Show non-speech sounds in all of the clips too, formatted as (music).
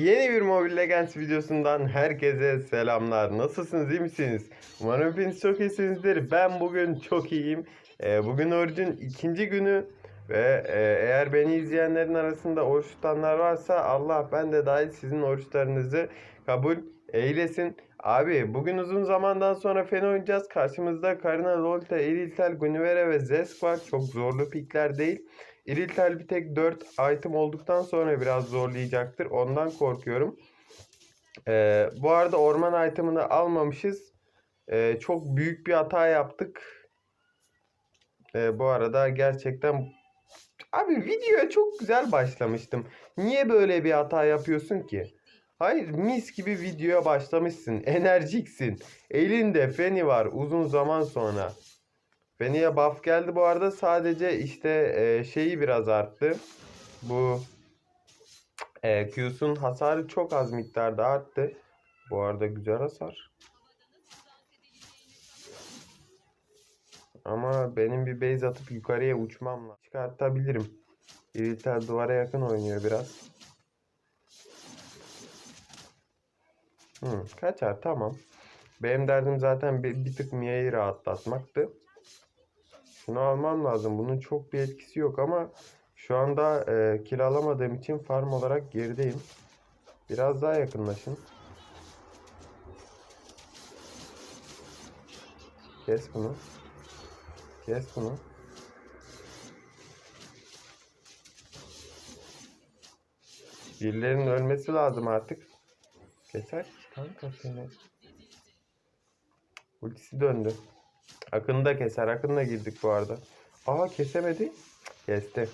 Yeni bir Mobile Legends videosundan herkese selamlar. Nasılsınız, iyi misiniz? Umarım hepiniz çok iyisinizdir. Ben bugün çok iyiyim. Ee, bugün orucun ikinci günü ve e, eğer beni izleyenlerin arasında oruç tutanlar varsa Allah ben de dahil sizin oruçlarınızı kabul eylesin. Abi bugün uzun zamandan sonra Fen oynayacağız. Karşımızda Karina, Lolita, Eriltel, Gunivera ve Zesk var. Çok zorlu pikler değil. İriltel bir tek 4 item olduktan sonra biraz zorlayacaktır. Ondan korkuyorum. Ee, bu arada orman itemını almamışız. Ee, çok büyük bir hata yaptık. Ee, bu arada gerçekten abi videoya çok güzel başlamıştım. Niye böyle bir hata yapıyorsun ki? Hayır mis gibi videoya başlamışsın. (laughs) Enerjiksin. Elinde feni var uzun zaman sonra. Feni'ye buff geldi bu arada. Sadece işte e, şeyi biraz arttı. Bu e, Q'sun hasarı çok az miktarda arttı. Bu arada güzel hasar. Ama benim bir base atıp yukarıya uçmam lazım. Çıkartabilirim. İritel duvara yakın oynuyor biraz. Hı, kaçar tamam. Benim derdim zaten bir, bir tık Mia'yı rahatlatmaktı. Şunu almam lazım. Bunun çok bir etkisi yok ama şu anda e, kill alamadığım için farm olarak gerideyim. Biraz daha yakınlaşın. Kes bunu. Kes bunu. Birilerinin ölmesi lazım artık. Keser kanka seni. Ultisi döndü. Akını da keser. Akınla girdik bu arada. Aa kesemedi. Kesti.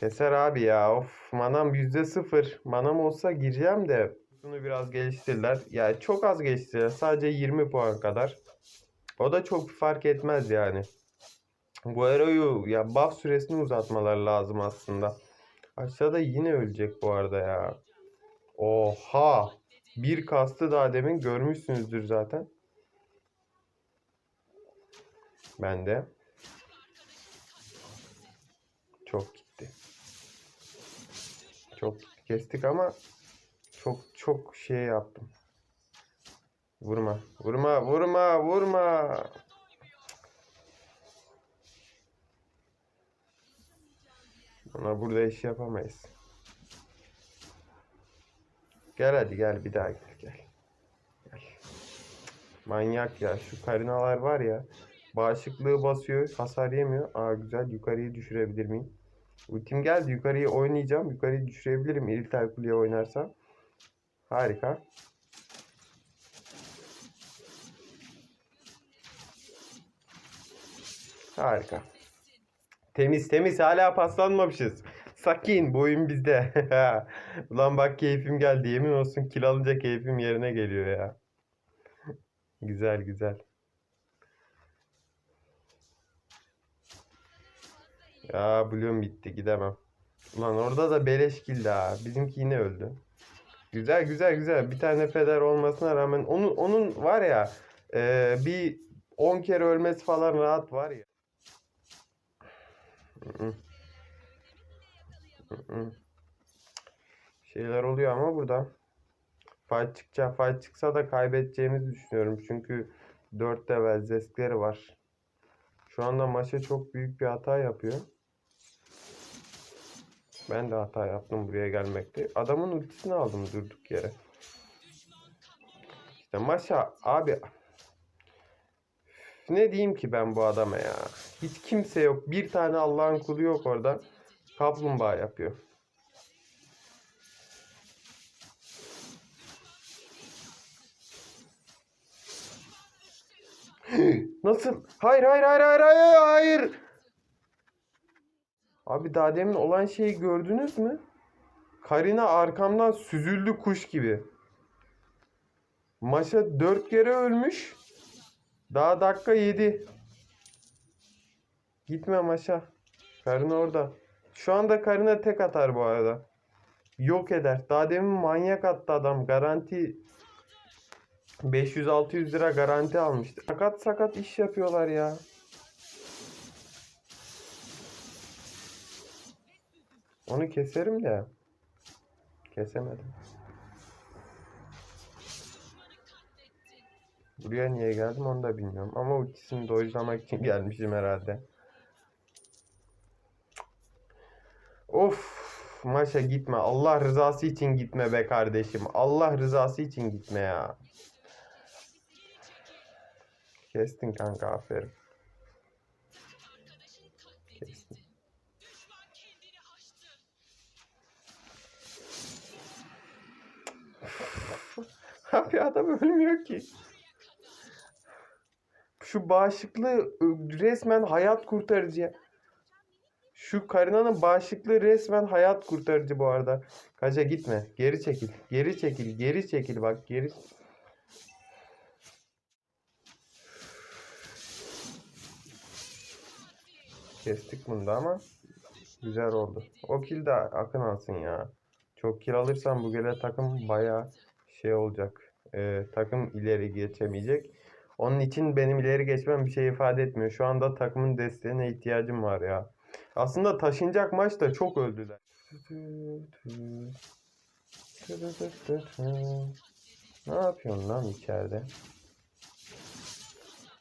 Keser abi ya. Of manam yüzde sıfır. Manam olsa gireceğim de. Bunu biraz geliştirdiler. Yani çok az geliştirdiler. Sadece 20 puan kadar. O da çok fark etmez yani. Bu Ero'yu ya buff süresini uzatmaları lazım aslında. Aşağıda yine ölecek bu arada ya. Oha. Bir kastı daha demin görmüşsünüzdür zaten. Ben de. Çok gitti. Çok kestik ama çok çok şey yaptım. Vurma. Vurma. Vurma. Vurma. Ona burada iş yapamayız. Gel hadi gel bir daha gel gel. Gel. Manyak ya şu karinalar var ya. Bağışıklığı basıyor. Hasar yemiyor. Aa güzel. Yukarıyı düşürebilir miyim? Ultim geldi. Yukarıyı oynayacağım. Yukarıyı düşürebilirim. İritel kuleye oynarsam. Harika. Harika. Temiz temiz. Hala paslanmamışız. Sakin. Bu oyun bizde. (laughs) Ulan bak keyfim geldi. Yemin olsun kill alınca keyfim yerine geliyor ya. Güzel güzel. Ya Bloom bitti gidemem. Ulan orada da beleş kill ha. Bizimki yine öldü. Güzel güzel güzel. Bir tane feder olmasına rağmen onun onun var ya e, bir 10 kere ölmesi falan rahat var ya. Şeyler oluyor ama burada. Fight çıkacak. Fight çıksa da kaybedeceğimizi düşünüyorum. Çünkü 4 level zeskleri var. Şu anda maçta çok büyük bir hata yapıyor. Ben de hata yaptım buraya gelmekte. Adamın ultisini aldım durduk yere. İşte maşa abi ne diyeyim ki ben bu adama ya. Hiç kimse yok. Bir tane Allah'ın kulu yok orada. Kaplumbağa yapıyor. Nasıl? Hayır hayır hayır hayır hayır hayır. Abi daha demin olan şeyi gördünüz mü? Karina arkamdan süzüldü kuş gibi. Maşa 4 kere ölmüş. Daha dakika 7. Gitme Maşa. Karina orada. Şu anda Karina tek atar bu arada. Yok eder. Daha demin manyak attı adam. Garanti 500-600 lira garanti almıştı. Sakat sakat iş yapıyorlar ya. Onu keserim de. Kesemedim. Buraya niye geldim onu da bilmiyorum. Ama ultisini dojlamak için (laughs) gelmişim herhalde. Of maça gitme. Allah rızası için gitme be kardeşim. Allah rızası için gitme ya. Kestin kanka aferin. Kestin. Abi adam ölmüyor ki. Şu bağışıklığı resmen hayat kurtarıcı. Şu Karina'nın bağışıklığı resmen hayat kurtarıcı bu arada. Kaca gitme. Geri çekil. Geri çekil. Geri çekil bak. Geri. Kestik bunu da ama güzel oldu. O kill de akın alsın ya. Çok kill alırsam bu gele takım baya şey olacak. Ee, takım ileri geçemeyecek. Onun için benim ileri geçmem bir şey ifade etmiyor. Şu anda takımın desteğine ihtiyacım var ya. Aslında taşınacak maçta çok öldüler. Ne yapıyorsun lan içeride?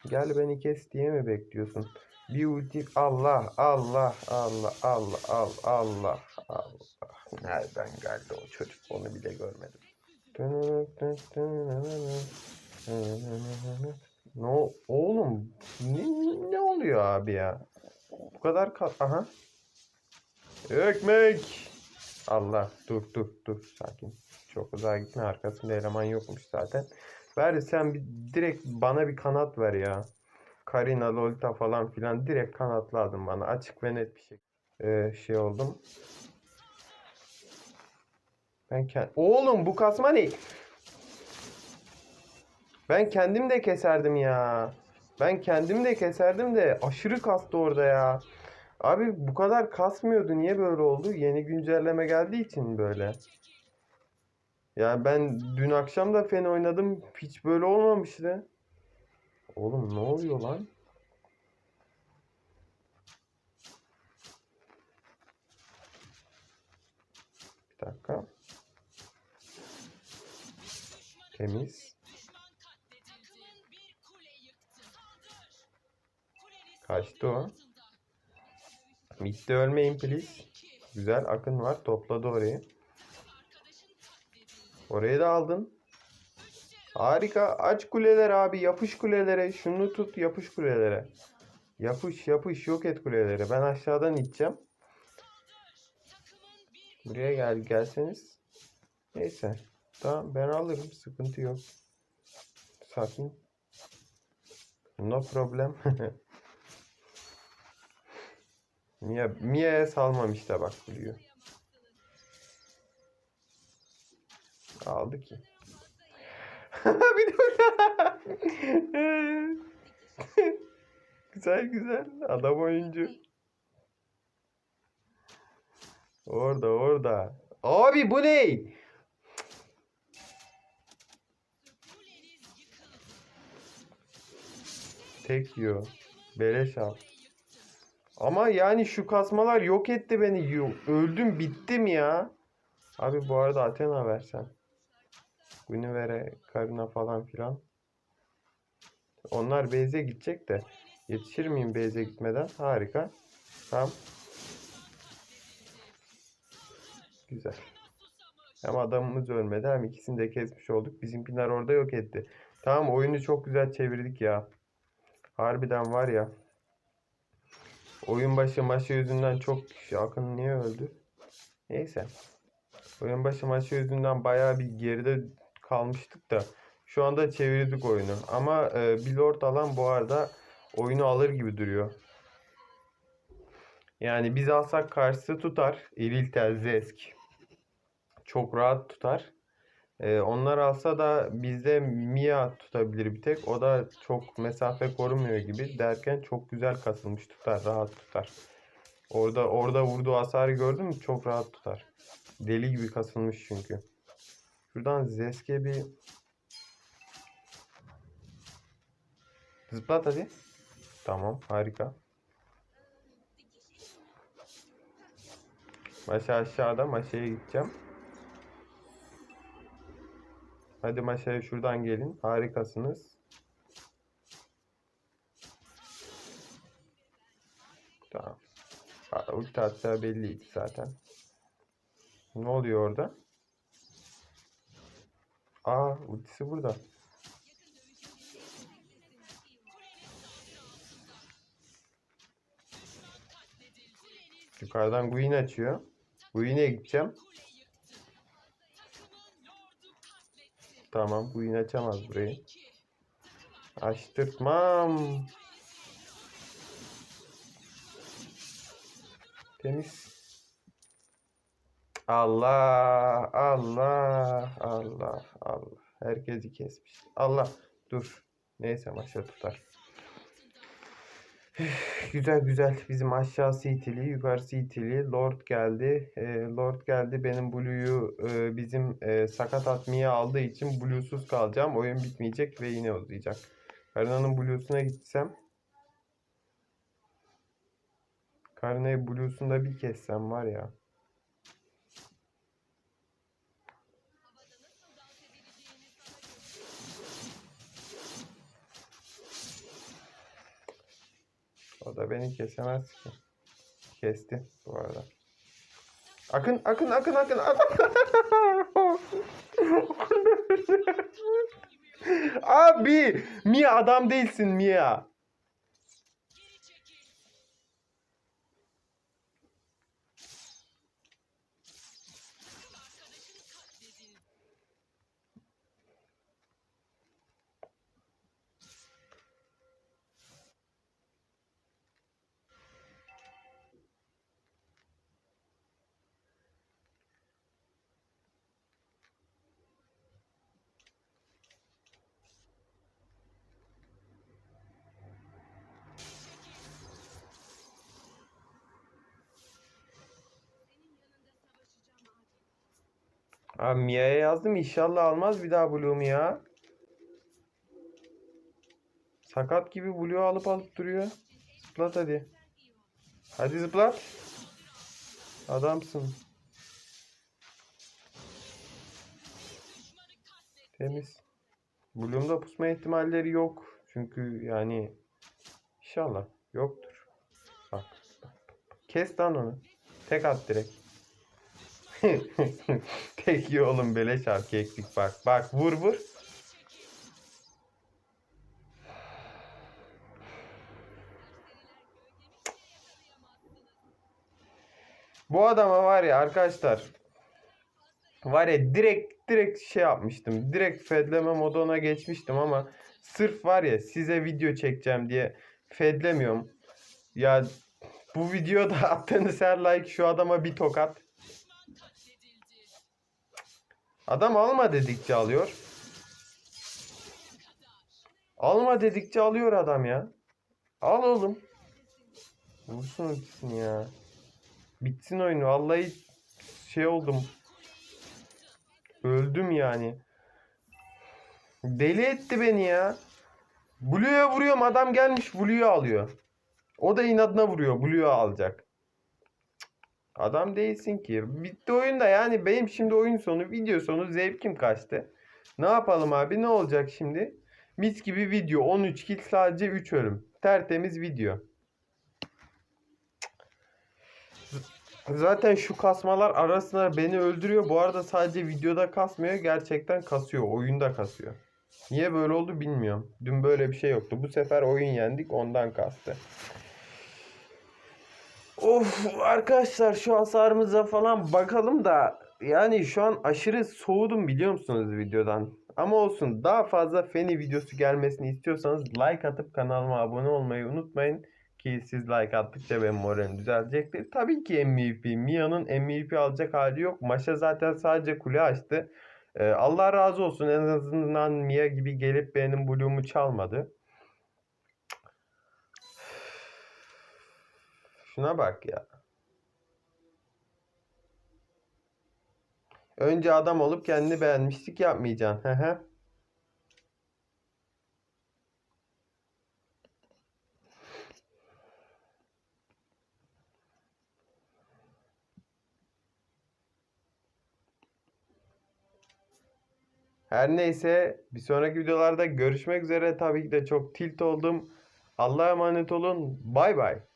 Gel beni kes diye mi bekliyorsun? Bir ulti Allah Allah Allah Allah Allah Allah Allah. Nereden geldi o çocuk onu bile görmedim. Ne oğlum ne, ne oluyor abi ya? Bu kadar kal aha. Ekmek. Allah dur dur dur sakin. Çok uzağa gitme arkasında eleman yokmuş zaten. Ver sen bir, direkt bana bir kanat ver ya. Karina, Lolita falan filan direkt kanat lazım bana. Açık ve net bir şey. Ee, şey oldum. Ben kend... Oğlum bu kasma ne? Ben kendim de keserdim ya. Ben kendim de keserdim de aşırı kastı orada ya. Abi bu kadar kasmıyordu. Niye böyle oldu? Yeni güncelleme geldiği için böyle. Yani ben dün akşam da fen oynadım. Hiç böyle olmamıştı. Oğlum ne oluyor lan? Bir dakika. Temiz. Kaçtı o. Mid'de ölmeyin please. Güzel akın var. Topladı orayı. Orayı da aldın. Harika. Aç kuleler abi. Yapış kulelere. Şunu tut yapış kulelere. Yapış yapış yok et kulelere. Ben aşağıdan iteceğim. Buraya gel gelseniz. Neyse. Tamam ben alırım. Sıkıntı yok. Sakin. No problem. (laughs) Mia, Mia'ya salmam işte bak biliyor. Aldı ki. (laughs) bir de (laughs) güzel güzel. Adam oyuncu. Orada orada. Abi bu ne? Tek yiyor. Beleş al. Ama yani şu kasmalar yok etti beni. Öldüm bittim ya. Abi bu arada Athena versen. Guinevere, Karina falan filan. Onlar base'e gidecek de. Yetişir miyim base'e gitmeden? Harika. Tamam. Güzel. Hem adamımız ölmedi hem ikisini de kesmiş olduk. Bizimkiler orada yok etti. Tamam oyunu çok güzel çevirdik ya. Harbiden var ya. Oyun başı maçı yüzünden çok kişi Akın niye öldü? Neyse. Oyun başı maçı yüzünden bayağı bir geride kalmıştık da şu anda çevirdik oyunu. Ama e, bir alan bu arada oyunu alır gibi duruyor. Yani biz alsak karşısı tutar. Eriltel, Zesk. Çok rahat tutar. E, onlar alsa da bizde Mia tutabilir bir tek. O da çok mesafe korumuyor gibi derken çok güzel kasılmış tutar. Rahat tutar. Orada orada vurduğu hasarı gördün mü? Çok rahat tutar. Deli gibi kasılmış çünkü. Şuradan Zesk'e bir zıplat hadi. Tamam harika. Maşa aşağıda maşaya gideceğim. Hadi maşaya şuradan gelin. Harikasınız. Tamam. Ha, Ulti atacağı belliydi zaten. Ne oluyor orada? Aa, ultisi burada. Yukarıdan Guin açıyor. Guin'e gideceğim. Tamam, Guin açamaz burayı. Açtırtmam. Temiz. Allah, Allah, Allah, Allah. Herkesi kesmiş. Allah, dur. Neyse maşa tutar. Güzel güzel. Bizim aşağısı itili, yukarısı itili. Lord geldi. Ee, Lord geldi. Benim Blue'yu e, bizim e, sakat atmaya aldığı için Blue'suz kalacağım. Oyun bitmeyecek ve yine uzayacak. Karina'nın Blue'suna gitsem. Karina'yı Blue'sunda bir kessem var ya. O da beni kesemez ki. Kesti bu arada. Akın, akın, akın, akın. (laughs) Abi, Mia adam değilsin Mia. Abi Mia'ya yazdım inşallah almaz bir daha Blue'mu ya. Sakat gibi Blue alıp alıp duruyor. Zıplat hadi. Hadi zıplat. Adamsın. Temiz. Blue'umda pusma ihtimalleri yok. Çünkü yani inşallah yoktur. Bak. Kes lan onu. Tek at direkt. (laughs) Tek iyi oğlum beleş erkeklik bak. Bak vur vur. Bu adama var ya arkadaşlar. Var ya direkt direkt şey yapmıştım. Direkt fedleme moduna geçmiştim ama sırf var ya size video çekeceğim diye fedlemiyorum. Ya bu videoda (laughs) attığınız her like şu adama bir tokat. Adam alma dedikçe alıyor. Alma dedikçe alıyor adam ya. Al oğlum. Vursun ultisini ya. Bitsin oyunu. Vallahi şey oldum. Öldüm yani. Deli etti beni ya. Blue'ya vuruyorum adam gelmiş Blue'yu alıyor. O da inadına vuruyor. Blue'yu alacak. Adam değilsin ki. Bitti oyunda yani benim şimdi oyun sonu video sonu zevkim kaçtı. Ne yapalım abi ne olacak şimdi? Mis gibi video 13 kill sadece 3 ölüm. Tertemiz video. Zaten şu kasmalar arasında beni öldürüyor. Bu arada sadece videoda kasmıyor. Gerçekten kasıyor. Oyunda kasıyor. Niye böyle oldu bilmiyorum. Dün böyle bir şey yoktu. Bu sefer oyun yendik ondan kastı. Of arkadaşlar şu hasarımıza falan bakalım da yani şu an aşırı soğudum biliyor musunuz videodan. Ama olsun daha fazla Feni videosu gelmesini istiyorsanız like atıp kanalıma abone olmayı unutmayın. Ki siz like attıkça benim moralim düzelecektir. Tabii ki MVP. Mia'nın MVP alacak hali yok. Maşa zaten sadece kule açtı. Ee, Allah razı olsun en azından Mia gibi gelip benim Blue'umu çalmadı. Şuna bak ya. Önce adam olup kendini beğenmişlik yapmayacaksın. Her neyse bir sonraki videolarda görüşmek üzere. Tabii ki de çok tilt oldum. Allah'a emanet olun. Bay bay.